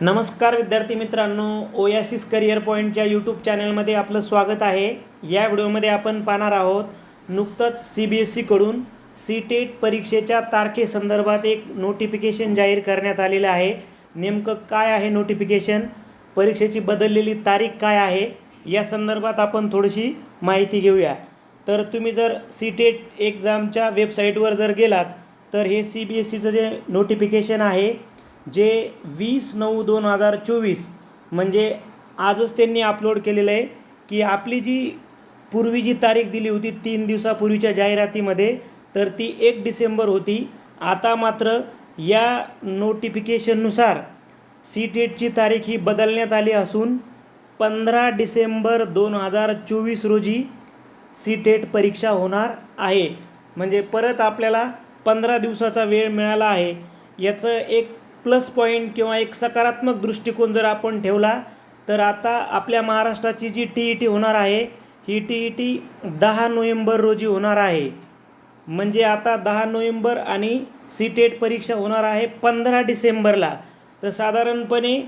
नमस्कार विद्यार्थी मित्रांनो ओयासिस करिअर पॉईंटच्या यूट्यूब चॅनलमध्ये आपलं स्वागत आहे. या व्हिडिओमध्ये आपण पाहणार आहोत नुकतंच सी बी एस सीकडून सी टेट परीक्षेच्या तारखेसंदर्भात एक नोटिफिकेशन जाहीर करण्यात आलेलं आहे. नेमकं काय आहे नोटिफिकेशन परीक्षेची बदललेली तारीख काय आहे? या संदर्भात आपण थोडीशी माहिती घेऊया. तर तुम्ही जर सी टेट एक्झामच्या वेबसाईटवर जर गेलात तर हे सी बी एस सीचं जे नोटिफिकेशन आहे जे वीस नऊ दोन हजार चोवीस म्हणजे आजच त्यांनी अपलोड केलेलं आहे की आपली जी पूर्वी जी तारीख दिली होती तीन दिवसापूर्वीच्या जाहिरातीमध्ये तर ती एक डिसेंबर होती. आता मात्र या नोटिफिकेशननुसार सी टेटची तारीख ही बदलण्यात आली असून पंधरा डिसेंबर दोन हजार चोवीस रोजी सी टेट परीक्षा होणार आहे. म्हणजे परत आपल्याला पंधरा दिवसाचा वेळ मिळाला आहे. याचं एक प्लस पॉईंट किंवा एक सकारात्मक दृष्टिकोन जर आपण ठेवला तर आता आपल्या महाराष्ट्राची जी टी ई टी होणार आहे ही टी ई टी दहा नोव्हेंबर रोजी होणार आहे. म्हणजे आता दहा नोव्हेंबर आणि सी टेट परीक्षा होणार आहे पंधरा डिसेंबरला. तर साधारणपणे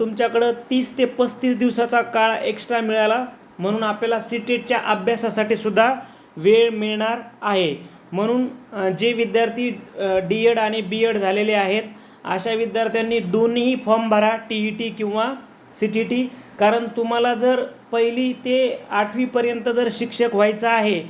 तुमच्याकडं तीस ते पस्तीस दिवसाचा काळ एक्स्ट्रा मिळाला म्हणून आपल्याला सी टेटच्या अभ्यासासाठी सुद्धा वेळ मिळणार आहे. म्हणून जे विद्यार्थी डी एड आणि बी एड झालेले आहेत अशा विद्यार्थ्यांनी दोन्ही फॉर्म भरा टी ई टी किंवा सी टी टी. कारण तुम्हाला जर पहिली ते आठवीपर्यंत जर शिक्षक व्हायचं आहे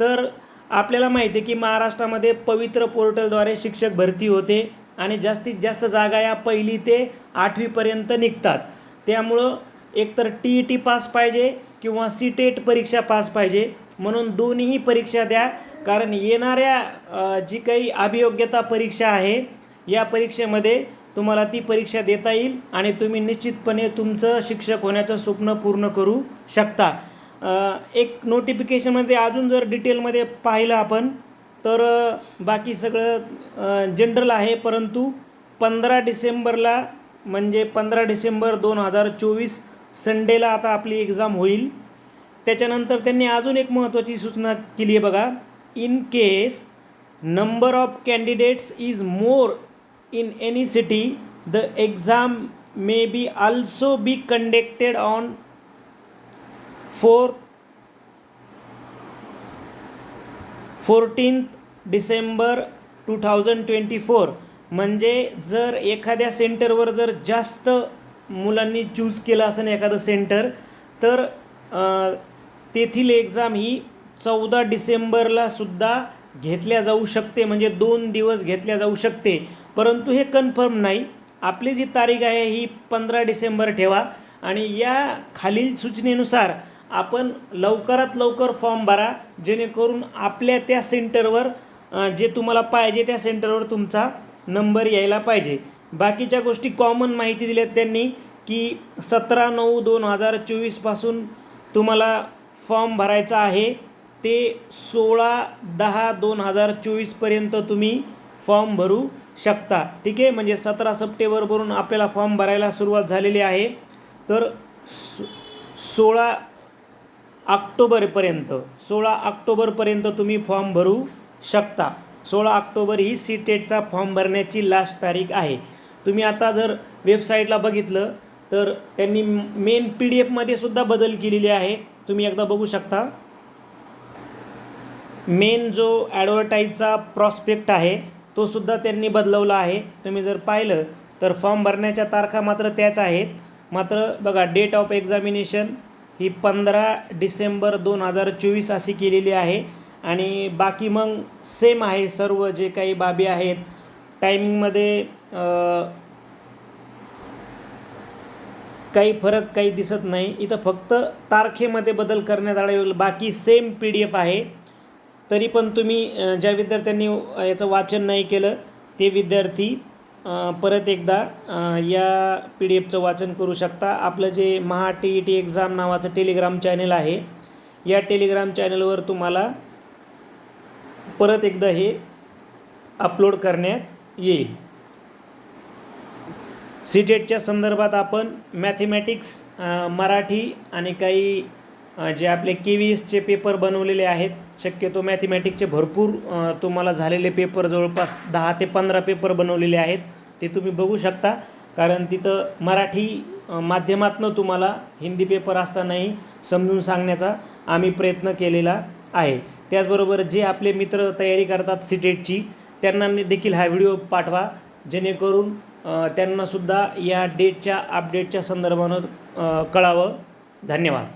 तर आपल्याला माहिती आहे की महाराष्ट्रामध्ये पवित्र पोर्टलद्वारे शिक्षक भरती होते आणि जास्तीत जास्त जागा या पहिली ते आठवीपर्यंत निघतात. त्यामुळं एकतर टी ई टी पास पाहिजे किंवा सी टेट परीक्षा पास पाहिजे. म्हणून दोन्हीही परीक्षा द्या. कारण येणाऱ्या जी काही अभियोग्यता परीक्षा आहे या परीक्षेमध्ये तुम्हाला ती परीक्षा देता येईल आणि तुम्ही निश्चितपणे तुमचं शिक्षक होण्याचं स्वप्न पूर्ण करू शकता. एक नोटिफिकेशनमध्ये अजून जर डिटेलमध्ये पाहिलं आपण तर बाकी सगळं जनरल आहे परंतु पंधरा डिसेंबरला म्हणजे पंधरा डिसेंबर दोन हजार चोवीस संडेला आता आपली एक्झाम होईल. त्याच्यानंतर त्यांनी अजून एक महत्त्वाची सूचना केली आहे बघा. In case number of candidates is more in any city the exam may be also be conducted on four fourteenth December two thousand twenty four म्हणजे जर एखाद्या सेंटरवर जर जास्त मुलांनी चूज केलं असेल एखादं सेंटर तर तेथील एक्झाम ही चौदा डिसेंबरला सुद्धा घेतल्या जाऊ शकते. म्हणजे दोन दिवस घेतल्या जाऊ शकते. परंतु हे कन्फर्म नाही. आपली जी तारीख आहे ही पंधरा डिसेंबर ठेवा. आणि या खालील सूचनेनुसार आपण लवकरात लवकर फॉर्म भरा जेणेकरून आपल्या त्या सेंटरवर जे तुम्हाला पाहिजे त्या सेंटरवर तुमचा नंबर यायला पाहिजे. बाकीच्या गोष्टी कॉमन माहिती दिल्यात त्यांनी की सतरा नऊ दोन हजार चोवीसपासून तुम्हाला फॉर्म भरायचा आहे. ते सोळा दहा दोन हजार चोवीसपर्यंत तुम्ही फॉर्म भरू. शकता. ठीक आहे? म्हणजे सतरा सप्टेंबरवरून आपल्याला फॉर्म भरायला सुरुवात झालेली आहे. तर सोळा ऑक्टोबरपर्यंत सोळा ऑक्टोबरपर्यंत तुम्ही फॉर्म भरू शकता. सोळा ऑक्टोबर ही सी टेटचा फॉर्म भरण्याची लास्ट तारीख आहे. तुम्ही आता जर वेबसाईटला बघितलं तर त्यांनी मेन पी डी एफमध्ये सुद्धा बदल केलेले आहे. तुम्ही एकदा बघू शकता. मेन जो ॲडव्हर्टाईजचा प्रॉस्पेक्ट आहे तोसुद्धा त्यांनी बदलवला आहे. तुम्ही जर पाहिलं तर फॉर्म भरण्याच्या तारखा मात्र त्याच आहेत. मात्र बघा डेट ऑफ एक्झामिनेशन ही पंधरा डिसेंबर दोन हजार चोवीस अशी केलेली आहे. आणि बाकी मग सेम आहे सर्व जे काही बाबी आहेत. टायमिंगमध्ये काही फरक काही दिसत नाही. इथं फक्त तारखेमध्ये बदल करण्यात आला बाकी सेम पी डी एफ आहे. तरी पण तुम्ही ज्या विद्यार्थ्यांनी याचं वाचन नाही केलं ते विद्यार्थी परत एकदा या पी डी एफचं वाचन करू शकता. आपलं जे Maha T E T exam नावाचं टेलिग्राम चॅनल आहे या टेलिग्राम चॅनलवर तुम्हाला परत एकदा हे अपलोड करण्यात येईल. सीटेटच्या संदर्भात आपण मॅथेमॅटिक्स मराठी आणि काही जे आपले के व्ही एसचे पेपर बनवलेले आहेत शक्यतो मॅथेमॅटिकचे भरपूर तुम्हाला झालेले पेपर जवळपास दहा ते पंधरा पेपर बनवलेले आहेत ते तुम्ही बघू शकता. कारण तिथं मराठी माध्यमातनं तुम्हाला हिंदी पेपर असतानाही समजून सांगण्याचा आम्ही प्रयत्न केलेला आहे. त्याचबरोबर जे आपले मित्र तयारी करतात सिटेटची त्यांना देखील हा व्हिडिओ पाठवा. जेणेकरून त्यांनासुद्धा या डेटच्या अपडेटच्या संदर्भानं कळावं. धन्यवाद.